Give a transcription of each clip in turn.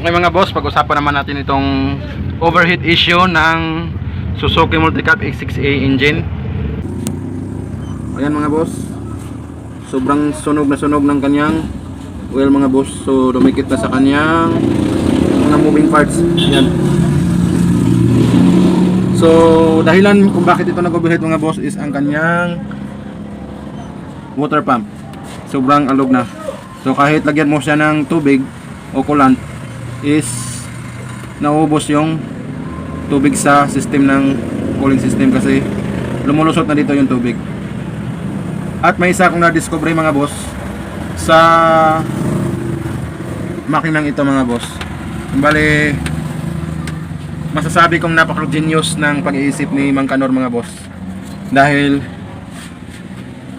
Okay mga boss, pag-usapan naman natin itong overheat issue ng Suzuki Multicap X6A engine. Ayan mga boss. Sobrang sunog na sunog ng kanyang oil mga boss. So dumikit na sa kanyang mga moving parts. Ayan. So dahilan kung bakit ito nag-overheat mga boss is ang kanyang water pump. Sobrang alog na. So kahit lagyan mo siya ng tubig o coolant is naubos yung tubig sa system ng cooling system kasi lumulusot na dito yung tubig. At may isa akong na-discover mga boss sa makinang ito mga boss. Bali masasabi kong napaka-genius ng pag-iisip ni Mang Kanor mga boss. Dahil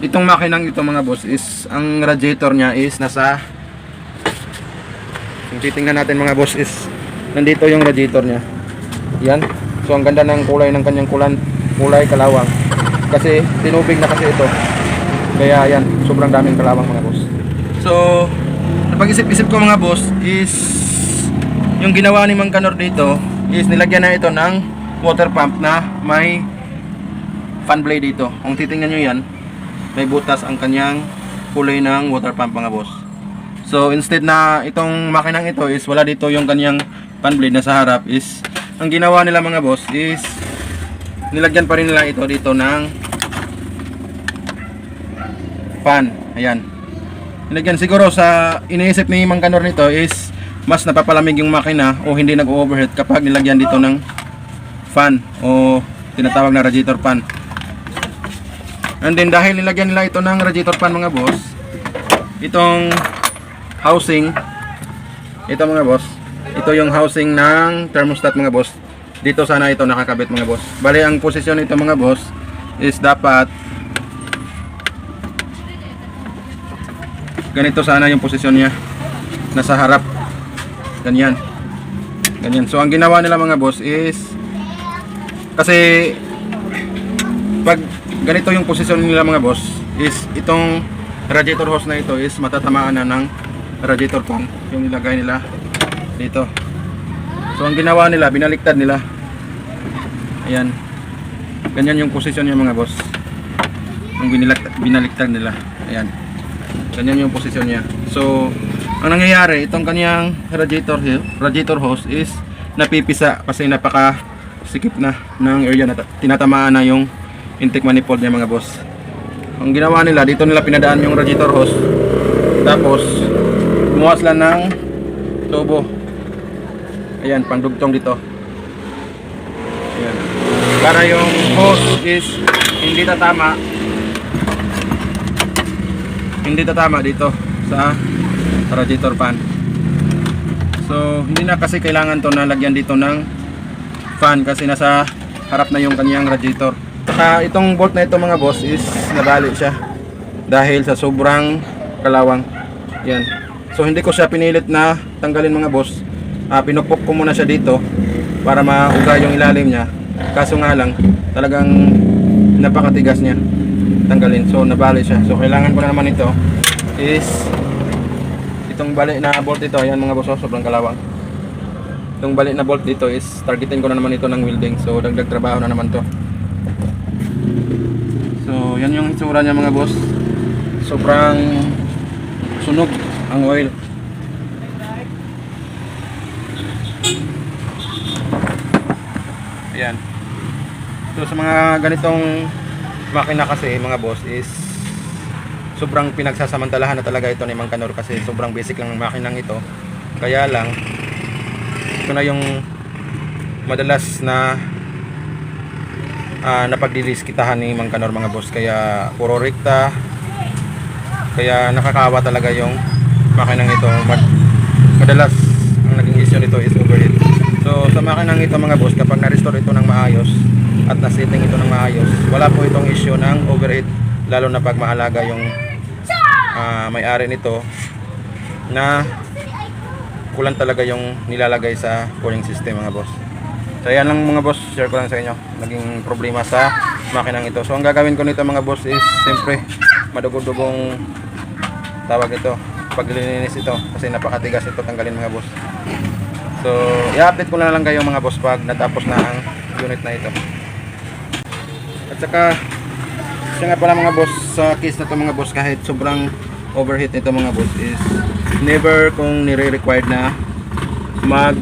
itong makinang ito mga boss is ang radiator niya is nasa kung titingnan natin mga boss is nandito yung radiator niya. Yan. So ang ganda ng kulay ng kanyang kulan, kulay kalawang. Kasi tinubig na kasi ito. Kaya yan, sobrang daming kalawang mga boss. So, napag-isip-isip ko mga boss is yung ginawa ni Mang Kanor dito is nilagyan na ito ng water pump na may fan blade dito. Kung titingnan nyo yan, may butas ang kanyang kulay ng water pump mga boss. So instead na itong makinang ito is wala dito yung kanyang fan blade na sa harap is ang ginawa nila mga boss is nilagyan pa rin nila ito dito ng fan. Ayan. Nilagyan siguro sa iniisip ni Mang Kanor nito is mas napapalamig yung makina o hindi nag-overheat kapag nilagyan dito ng fan o tinatawag na radiator fan. And then dahil nilagyan nila ito ng radiator fan mga boss, itong housing, ito mga boss, ito yung housing ng thermostat mga boss. Dito sana ito nakakabit mga boss. Bali ang posisyon nito mga boss is dapat ganito sana yung posisyon niya. Nasa harap. Ganyan. Ganyan. So ang ginawa nila mga boss is kasi pag ganito yung posisyon nila mga boss is itong radiator hose na ito is matatamaan na ng radiator fan yung nilagay nila dito. So ang ginawa nila binaliktad nila. Ayan. Ganyan yung posisyon niya mga boss. Yung binaliktad, binaliktad nila. Ayan. Ganyan yung posisyon niya. So ang nangyayari itong kanyang radiator radiator hose is napipisa kasi napaka sikip na ng area na tinatamaan na yung intake manifold niya mga boss. Ang ginawa nila dito nila pinadaan yung radiator hose. Tapos bumukas lang ng tubo. Ayan pangdugtong dito. Ayan. Para yung hose is hindi tatama. Hindi tatama dito sa radiator fan. So hindi na kasi kailangan to na lagyan dito ng fan kasi nasa harap na yung kanyang radiator. Saka itong bolt na ito mga boss is nabali siya dahil sa sobrang kalawang. Yan. So hindi ko siya pinilit na tanggalin mga boss. Uh, pinupok ko muna siya dito para mauga yung ilalim niya. Kaso nga lang talagang napakatigas niya tanggalin. So nabali siya. So kailangan ko na naman ito is itong bali na bolt ito. Ayan mga boss, oh, sobrang kalawang. Itong bali na bolt dito is targetin ko na naman ito ng welding. So dagdag trabaho na naman to. So, yan yung itsura niya mga boss. Sobrang sunog ang oil. Ayan. So, sa mga ganitong makina kasi mga boss is sobrang pinagsasamantalahan na talaga ito ni Mang Kanor kasi sobrang basic lang ng makinang ito. Kaya lang ito na yung madalas na uh, napagdidiskitahan ni Mang Kanor mga boss kaya puro rekta kaya nakakawa talaga yung makinang ito Mad madalas ang naging issue nito is overheat so sa makinang ito mga boss kapag na-restore ito ng maayos at na-setting ito ng maayos wala po itong issue ng overheat lalo na pag mahalaga yung uh, may-ari nito na kulang talaga yung nilalagay sa cooling system mga boss So yan lang mga boss, share ko lang sa inyo. Naging problema sa makinang ito. So ang gagawin ko nito mga boss is siyempre madugong-dugong tawag ito. Paglilinis ito kasi napakatigas ito tanggalin mga boss. So, i-update ko na lang kayo mga boss pag natapos na ang unit na ito. At saka, siya nga pala mga boss, sa case na to mga boss, kahit sobrang overheat nito mga boss is never kung nire-required na mag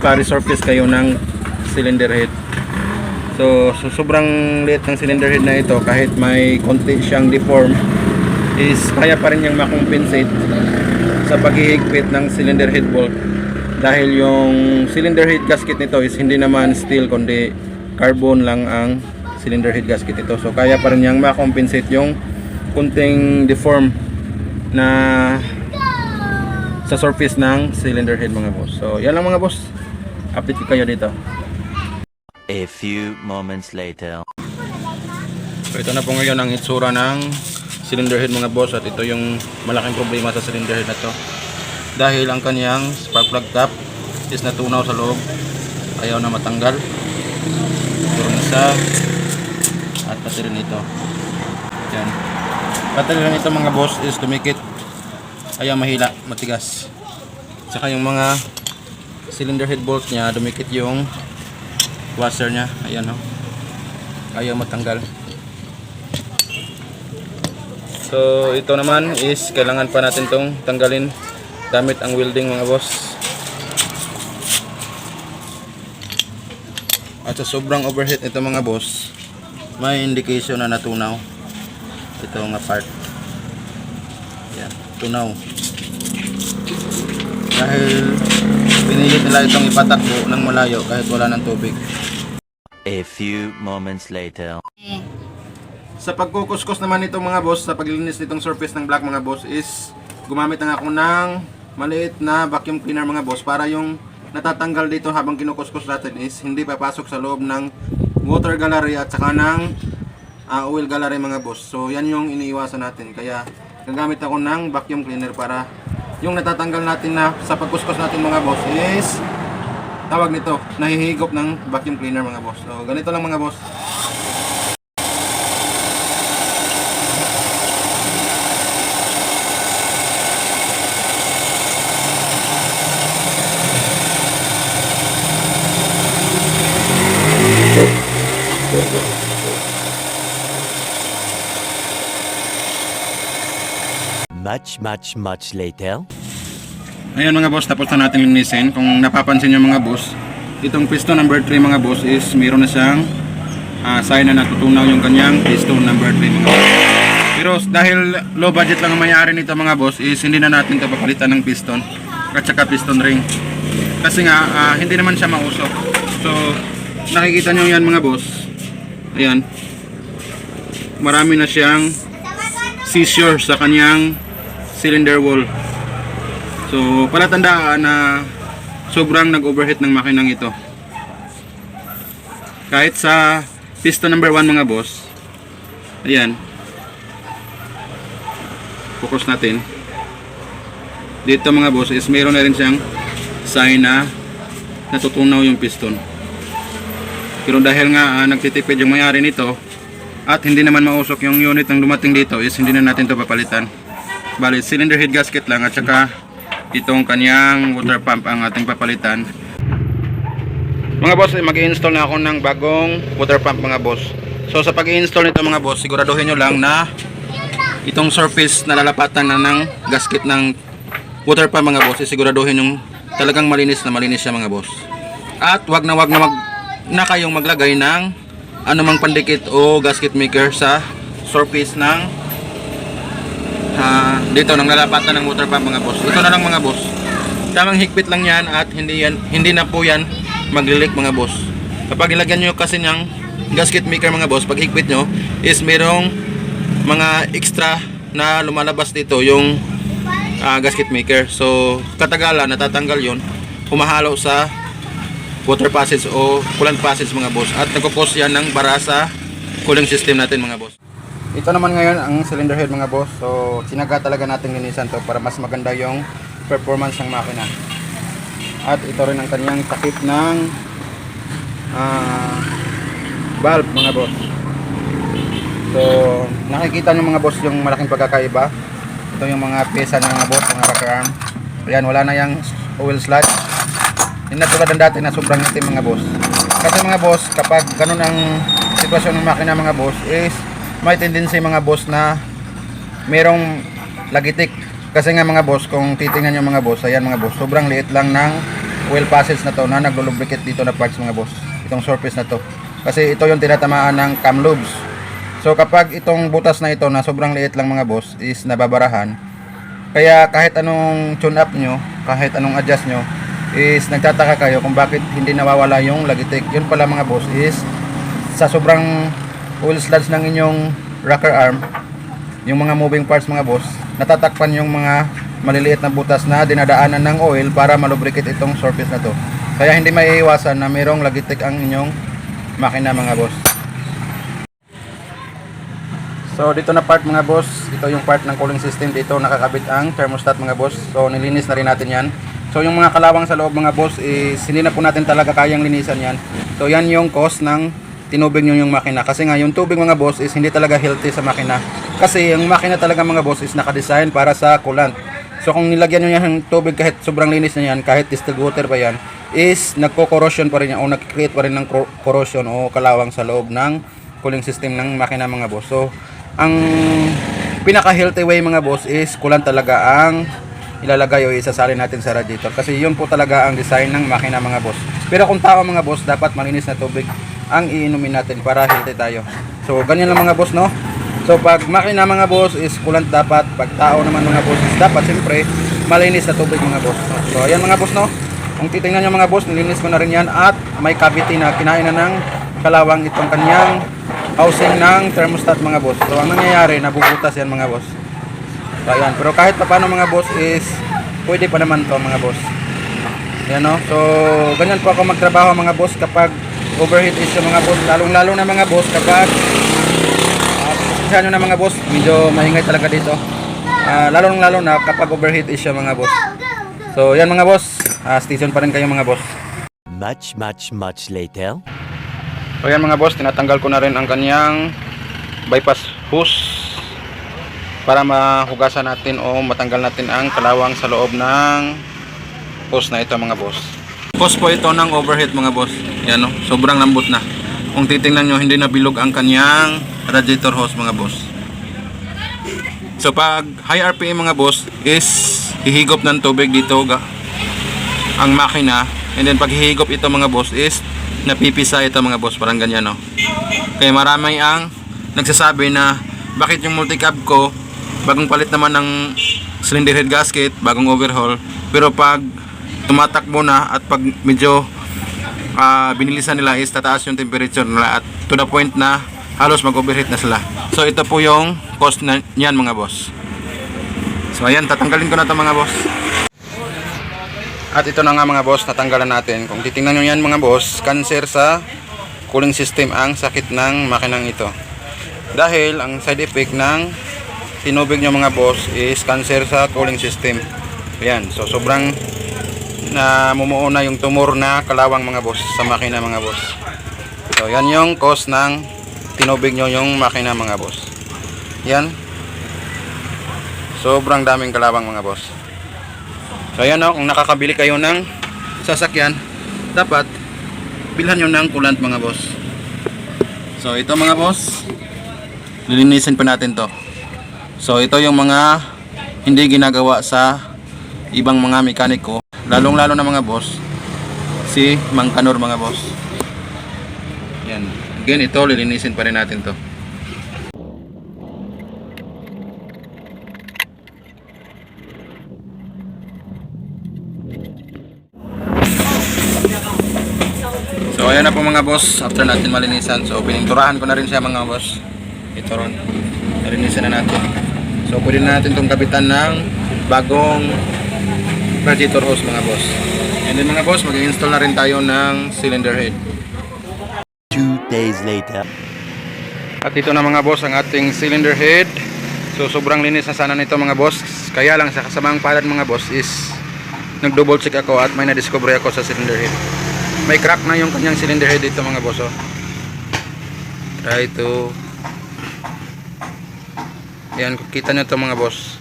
pa-resurface kayo ng cylinder head. So, so sobrang liit ng cylinder head na ito kahit may konti siyang deform is kaya pa rin niyang makompensate sa paghihigpit ng cylinder head bolt. Dahil yung cylinder head gasket nito is hindi naman steel kundi carbon lang ang cylinder head gasket ito so kaya pa rin niyang makompensate yung kunting deform na sa surface ng cylinder head mga boss. So yan lang mga boss. Update ko kayo dito. A few moments later. So ito na po ngayon ang itsura ng cylinder head mga boss at ito yung malaking problema sa cylinder head na to. Dahil ang kanyang spark plug cap is natunaw sa loob. Ayaw na matanggal. Isa at pati rin ito. Yan. Pati rin ito mga boss is tumikit. Ayaw mahila, matigas. Saka yung mga cylinder head bolt niya, dumikit yung washer niya. Ayan o. Ayaw matanggal. So ito naman is kailangan pa natin tong tanggalin gamit ang welding mga boss. At sa sobrang overheat ito mga boss, may indication na natunaw. Ito nga part. Yan, tunaw. Dahil pinilit nila itong ipatakbo ng malayo kahit wala ng tubig. A few moments later. Sa pagkukuskus naman nito mga boss, sa paglilinis nitong surface ng black mga boss is gumamit na ako ng maliit na vacuum cleaner mga boss para yung natatanggal dito habang kinukuskus natin is hindi papasok sa loob ng water gallery at saka ng ah, oil gallery mga boss. So yan yung iniiwasan natin. Kaya gagamit ako ng vacuum cleaner para yung natatanggal natin na sa pagkuskus natin mga boss is tawag nito, nahihigop ng vacuum cleaner mga boss. So ganito lang mga boss. Much, much, much later. Ayan mga boss, tapos na natin linisin. Kung napapansin nyo mga boss, itong piston number 3 mga boss is meron na siyang ah, sign na natutunaw yung kanyang piston number 3 mga boss. Pero dahil low budget lang ang mayari nito mga boss is hindi na natin ito ng piston at saka piston ring. Kasi nga ah, hindi naman siya mausok. So nakikita nyo yan mga boss. Ayan. Marami na siyang seizure sa kanyang cylinder wall. So, palatandaan na sobrang nag-overheat ng makinang ito. Kahit sa piston number 1 mga boss, ayan, focus natin. Dito mga boss is meron na rin siyang sign na natutunaw yung piston. Pero dahil nga ah, nagtitipid yung mayari nito at hindi naman mausok yung unit ng dumating dito is hindi na natin to papalitan. Bali, cylinder head gasket lang at saka itong kanyang water pump ang ating papalitan. Mga boss, mag-install na ako ng bagong water pump mga boss. So sa pag-install nito mga boss, siguraduhin nyo lang na itong surface na lalapatan na ng gasket ng water pump mga boss, eh, siguraduhin yung talagang malinis na malinis siya mga boss. At wag na wag na mag na kayong maglagay ng anumang pandikit o gasket maker sa surface ng ah, dito nang lalapatan ng water pump mga boss. Ito na lang mga boss. Tamang higpit lang yan at hindi yan hindi na po yan maglilik mga boss. Kapag nilagyan nyo kasi ng gasket maker mga boss, pag higpit nyo is merong mga extra na lumalabas dito yung ah, gasket maker. So katagalan natatanggal yon humahalo sa water passage o coolant passage mga boss at nagpo-cause yan ng bara sa cooling system natin mga boss. Ito naman ngayon ang cylinder head mga boss. So, sinaga talaga natin linisan to para mas maganda yung performance ng makina. At ito rin ang kanyang takip ng ah, valve mga boss. So, nakikita nyo mga boss yung malaking pagkakaiba. Ito yung mga pyesa ng mga boss, mga rocker arm. Ayan, wala na yung oil sludge. Hindi na tulad ng dati na sobrang itim mga boss. Kasi mga boss, kapag ganun ang sitwasyon ng makina mga boss is may tendency mga boss na merong lagitik. Kasi nga mga boss, kung titingnan nyo mga boss, ayan mga boss, sobrang liit lang ng oil passage na to na naglulubricate dito na parts mga boss. Itong surface na to. Kasi ito yung tinatamaan ng cam lubes. So kapag itong butas na ito na sobrang liit lang mga boss is nababarahan, kaya kahit anong tune up nyo, kahit anong adjust nyo, is nagtataka kayo kung bakit hindi nawawala yung lagitik. Yun pala mga boss is sa sobrang oil sludge ng inyong rocker arm, yung mga moving parts mga boss, natatakpan yung mga maliliit na butas na dinadaanan ng oil para malubricate itong surface na to. Kaya hindi maiiwasan na mayroong lagitik ang inyong makina mga boss. So dito na part mga boss, ito yung part ng cooling system dito nakakabit ang thermostat mga boss. So nilinis na rin natin 'yan. So yung mga kalawang sa loob mga boss is hindi po natin talaga kayang linisan 'yan. So yan yung cost ng tinubig nyo yung makina kasi nga yung tubig mga boss is hindi talaga healthy sa makina. Kasi yung makina talaga mga boss is nakadesign para sa coolant. So kung nilagyan nyo yan ng tubig kahit sobrang linis na yan, kahit distilled water pa yan, is nagko-corrosion pa rin yan o nag-create pa rin ng cor- corrosion o kalawang sa loob ng cooling system ng makina mga boss. So ang pinaka healthy way mga boss is kulang talaga ang ilalagay o isasalin natin sa radiator kasi yun po talaga ang design ng makina mga boss pero kung tao mga boss dapat malinis na tubig ang iinumin natin para healthy tayo so ganyan lang mga boss no so pag makina mga boss is kulant dapat pag tao naman mga boss is dapat siyempre malinis na tubig mga boss so ayan mga boss no kung titingnan nyo mga boss nilinis ko na rin yan at may cavity na kinain na ng kalawang itong kanyang housing ng thermostat mga boss. So ang nangyayari, nabubutas yan mga boss. So ayan, pero kahit pa paano mga boss is pwede pa naman to mga boss. Yan no. So ganyan po ako magtrabaho mga boss kapag overheat issue mga boss. Lalong lalo na mga boss kapag uh, nyo na mga boss, medyo maingay talaga dito. Uh, lalong lalo na kapag overheat issue mga boss. So yan mga boss, Ah, station pa rin kayo mga boss. Much, much, much later. So yan mga boss, tinatanggal ko na rin ang kanyang bypass hose para mahugasan natin o matanggal natin ang kalawang sa loob ng hose na ito mga boss. Hose po ito ng overhead mga boss. Yan o, sobrang lambot na. Kung titingnan nyo, hindi na bilog ang kanyang radiator hose mga boss. So pag high RPM mga boss is hihigop ng tubig dito ang makina and then pag hihigop ito mga boss is napipisa ito mga boss parang ganyan no kaya marami ang nagsasabi na bakit yung multicab ko bagong palit naman ng cylinder head gasket bagong overhaul pero pag tumatakbo na at pag medyo ah, binilisan nila is tataas yung temperature nila at to the point na halos mag overheat na sila so ito po yung cost na niyan mga boss so ayan tatanggalin ko na to mga boss at ito na nga mga boss, natanggalan natin. Kung titingnan nyo yan mga boss, cancer sa cooling system ang sakit ng makinang ito. Dahil ang side effect ng tinubig nyo mga boss is cancer sa cooling system. Ayan, so sobrang na mumuo na yung tumor na kalawang mga boss sa makina mga boss. So yan yung cause ng tinubig nyo yung makina mga boss. Yan. Sobrang daming kalawang mga boss. So ayan o, kung nakakabili kayo ng sasakyan, dapat bilhan nyo ng coolant mga boss. So ito mga boss, lilinisin pa natin to. So ito yung mga hindi ginagawa sa ibang mga mekaniko, lalong lalo na mga boss, si Mang Kanor mga boss. Yan. Again, ito lilinisin pa rin natin to. So ayan na po mga boss, after natin malinisan. So pininturahan ko na rin siya mga boss. Ito ron. Nalinisan na natin. So pwede na natin itong kapitan ng bagong radiator hose mga boss. And then mga boss, mag-install na rin tayo ng cylinder head. Two days later. At ito na mga boss ang ating cylinder head. So sobrang linis na sana nito mga boss. Kaya lang sa kasamang palad mga boss is nag double check ako at may na-discover ako sa cylinder head. May crack na yung kanyang cylinder head dito mga boss. Oh. Try to Yan, kita nyo to mga boss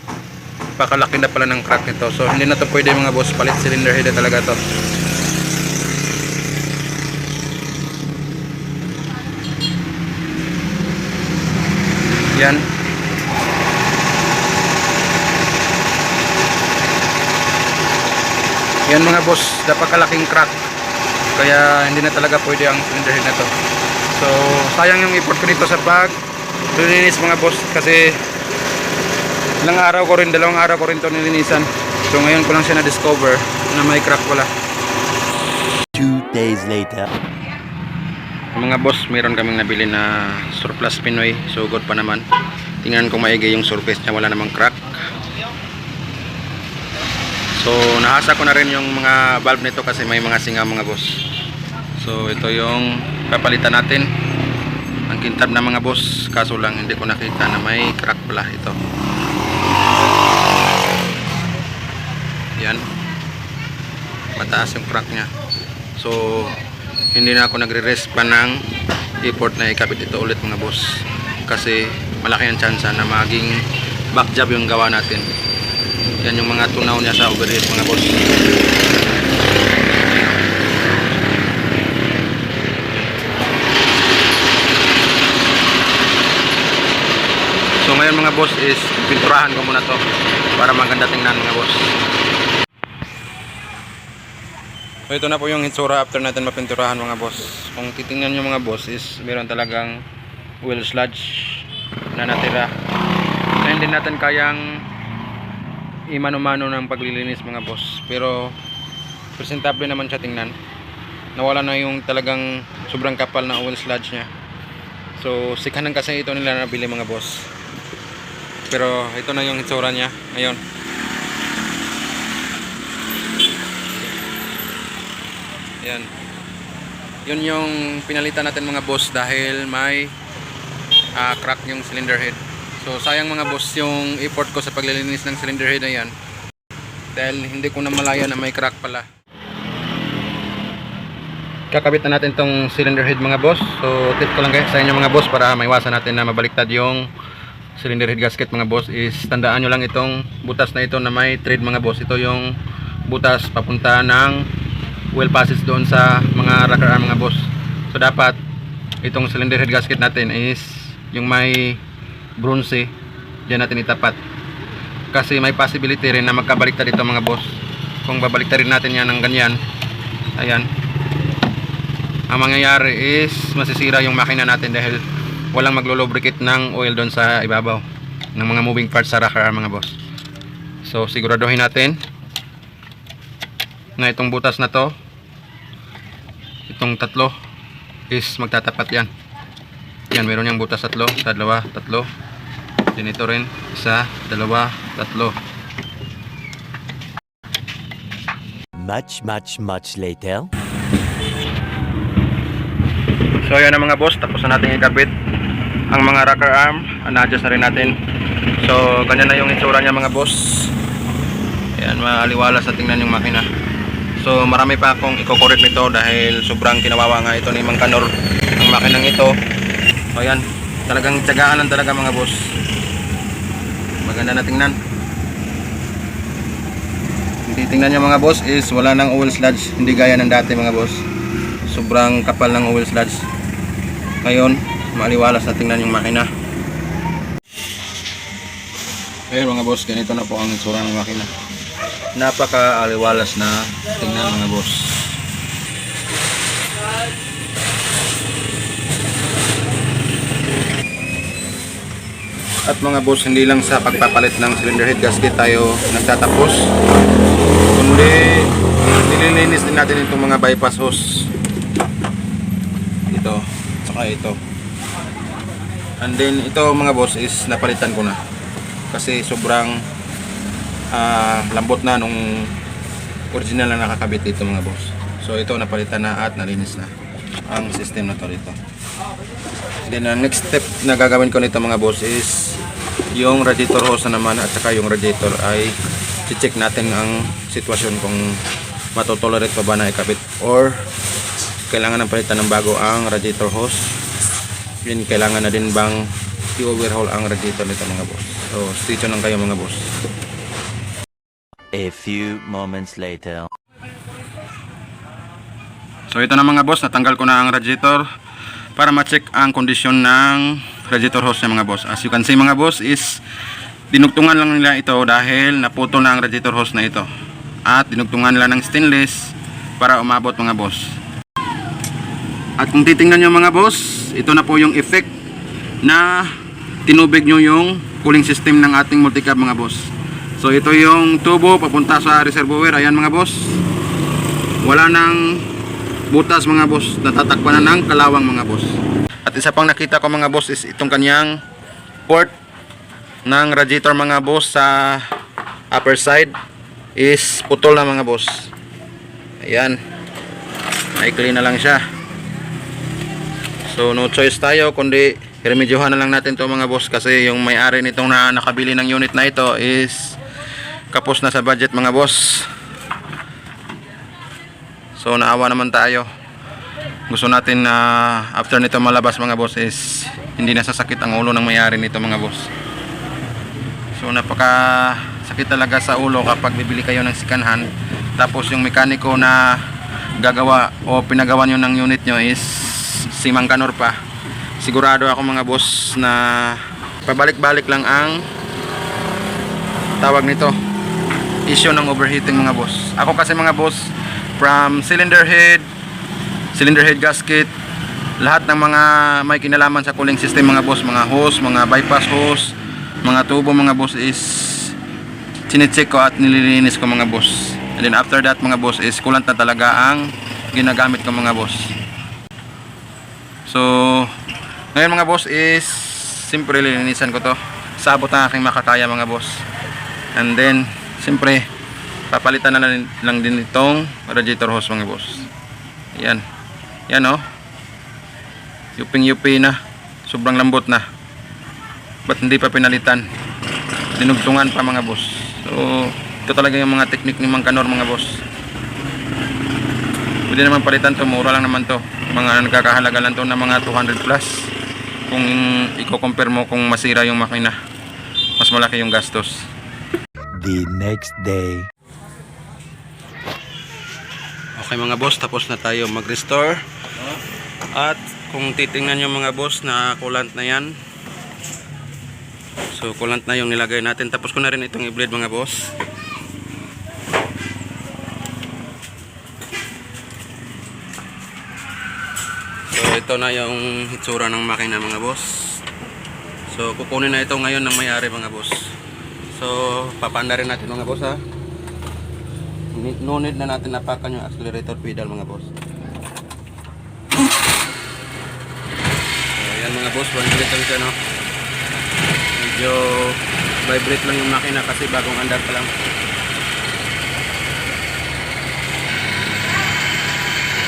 napakalaki na pala ng crack nito. So hindi na to pwede mga boss. Palit cylinder head talaga to. Yan. Yan mga boss. Napakalaking crack. Kaya hindi na talaga pwede ang cylinder head na to. So sayang yung effort ko dito sa bag. Lininis mga boss kasi ilang araw ko rin, dalawang araw ko rin to nilinisan. So, ngayon ko lang siya na-discover na may crack pala. Two days later. Mga boss, meron kaming nabili na surplus Pinoy. So good pa naman. Tingnan ko maigi yung surface niya, wala namang crack. So nahasa ko na rin yung mga valve nito kasi may mga singa mga boss. So ito yung papalitan natin. Ang kintab na mga boss, kaso lang hindi ko nakita na may crack pala ito. Yan. Mataas yung crack niya. So hindi na ako nagre-rest pa ng effort na ikabit ito ulit mga boss kasi malaki ang chance na maging back job yung gawa natin yan yung mga tunaw niya sa overhead mga boss so ngayon mga boss is pinturahan ko muna to para maganda tingnan mga boss So ito na po yung hitsura after natin mapinturahan mga boss. Kung titingnan nyo mga boss is meron talagang oil sludge na natira. Na hindi natin kayang imano-mano ng paglilinis mga boss. Pero presentable naman siya tingnan. Nawala na yung talagang sobrang kapal na oil sludge niya. So sikanan kasi ito nila nabili mga boss. Pero ito na yung hitsura niya ngayon. Yan. Yun yung pinalitan natin mga boss dahil may ah, crack yung cylinder head. So sayang mga boss yung effort ko sa paglilinis ng cylinder head na yan. Dahil hindi ko na malaya na may crack pala. Kakabit na natin tong cylinder head mga boss. So tip ko lang guys sa inyo mga boss para maiwasan natin na mabaliktad yung cylinder head gasket mga boss is tandaan nyo lang itong butas na ito na may thread mga boss. Ito yung butas papunta ng well passes doon sa mga rocker arm mga boss. So dapat itong cylinder head gasket natin is yung may bronze dyan natin itapat. Kasi may possibility rin na magkabaliktad ito mga boss. Kung babaliktad rin natin yan ng ganyan ayan. Ang mangyayari is masisira yung makina natin dahil walang maglulubricate ng oil doon sa ibabaw ng mga moving parts sa rocker arm mga boss. So siguraduhin natin na itong butas na to. Itong tatlo is magtatapat yan. Yan meron yung butas tatlo dalawa tatlo. Din ito rin isa dalawa tatlo. Much, much, much later. so yan na mga boss tapos na natin ikabit ang mga rocker arm na-adjust na rin natin. So ganyan na yung itsura niya mga boss. Yan maaliwala sa tingnan yung makina So marami pa akong i-correct nito dahil sobrang kinawawa nga ito ni Mang Kanor ang makinang ito. So ayan, talagang tiyagaan lang talaga mga boss. Maganda na tingnan. Hindi tingnan nyo mga boss is wala nang oil sludge, hindi gaya ng dati mga boss. Sobrang kapal ng oil sludge. Ngayon, maaliwalas na tingnan yung makina. Ayun mga boss, ganito na po ang itsura ng makina napaka-aliwalas na. Tingnan mga boss. At mga boss hindi lang sa pagpapalit ng cylinder head gasket tayo nagtatapos kundi nililinis din natin itong mga bypass hose. Ito saka ito. And then ito mga boss is napalitan ko na. Kasi sobrang ah, lambot na nung original na nakakabit dito mga boss. So ito napalitan na at nalinis na ang system na to dito then ang next step na gagawin ko nito mga boss is yung radiator hose na naman at saka yung radiator ay check natin ang sitwasyon kung matotolerate pa ba na ikabit or kailangan ng palitan ng bago ang radiator hose. Yun kailangan na din bang i-overhaul ang radiator nito mga boss. So stay tuned lang kayo mga boss A few moments later. So ito na mga boss, natanggal ko na ang radiator para ma-check ang kondisyon ng radiator hose niya mga boss. As you can see mga boss is dinugtungan lang nila ito dahil naputol na ang radiator hose na ito. At dinugtungan nila ng stainless para umabot mga boss. At kung titingnan nyo mga boss, ito na po yung effect na tinubig nyo yung cooling system ng ating multicab mga boss. So ito yung tubo papunta sa reservoir. Ayan mga boss. Wala nang butas mga boss. Natatakpan na ng kalawang mga boss. At isa pang nakita ko mga boss is itong kanyang port ng radiator mga boss sa upper side is putol na mga boss. Ayan. Maikli na lang siya. So no choice tayo kundi remedyohan na lang natin to mga boss kasi yung may-ari nitong na nakabili ng unit na ito is kapos na sa budget mga boss. So naawa naman tayo. Gusto natin na after nito malabas mga boss is hindi na sasakit ang ulo ng may-ari nito mga boss. So napaka sakit talaga sa ulo kapag bibili kayo ng second hand tapos yung mekaniko na gagawa o pinagawa nyo ng unit nyo is si Mang Kanor pa. Sigurado ako mga boss na pabalik-balik lang ang tawag nito issue ng overheating mga boss. Ako kasi mga boss from cylinder head, cylinder head gasket, lahat ng mga may kinalaman sa cooling system mga boss, mga hose, mga bypass hose, mga tubo mga boss is chinecheck ko at nililinis ko mga boss. And then after that mga boss is kulant na talaga ang ginagamit ko mga boss. So, ngayon mga boss is siyempre lilinisan ko to. Sabot ang aking makakaya mga boss. And then, siyempre papalitan na lang, lang din itong radiator hose mga boss. Yan. Yan oh. Yuping-yupi na. Sobrang lambot na. Ba't hindi pa pinalitan? Dinugtungan pa mga boss. So, ito talaga yung mga teknik ni Mang Kanor mga boss. Pwede naman palitan to, mura lang naman to. Mga nagkakahalaga lang to na mga 200 plus. Kung i-compare mo kung masira yung makina, mas malaki yung gastos. The next day. Okay mga boss, tapos na tayo mag-restore. At kung titingnan nyo mga boss na coolant na yan. So coolant na yung nilagay natin. Tapos ko na rin itong i-bleed mga boss. So ito na yung hitsura ng makina mga boss. So kukunin na ito ngayon ng may-ari mga boss. So papanda rin natin mga boss ha. No need na natin napakan yung accelerator pedal mga boss. So mga boss, vibrate lang siya no. Medyo vibrate lang yung makina kasi bagong andar pa lang.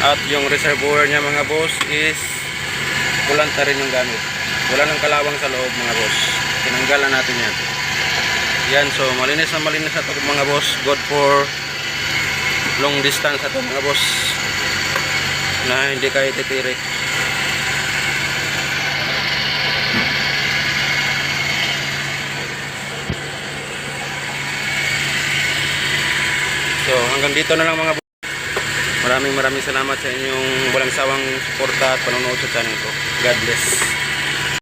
At yung reservoir niya mga boss is kulant na rin yung gamit. Wala nang kalawang sa loob mga boss. Tinanggal na natin yan. Yan, so malinis na malinis na ito mga boss. Good for long distance ito mga boss. Na hindi kayo titirik. So hanggang dito na lang mga boss. Maraming maraming salamat sa inyong walang sawang suporta at panonood sa channel ko. God bless.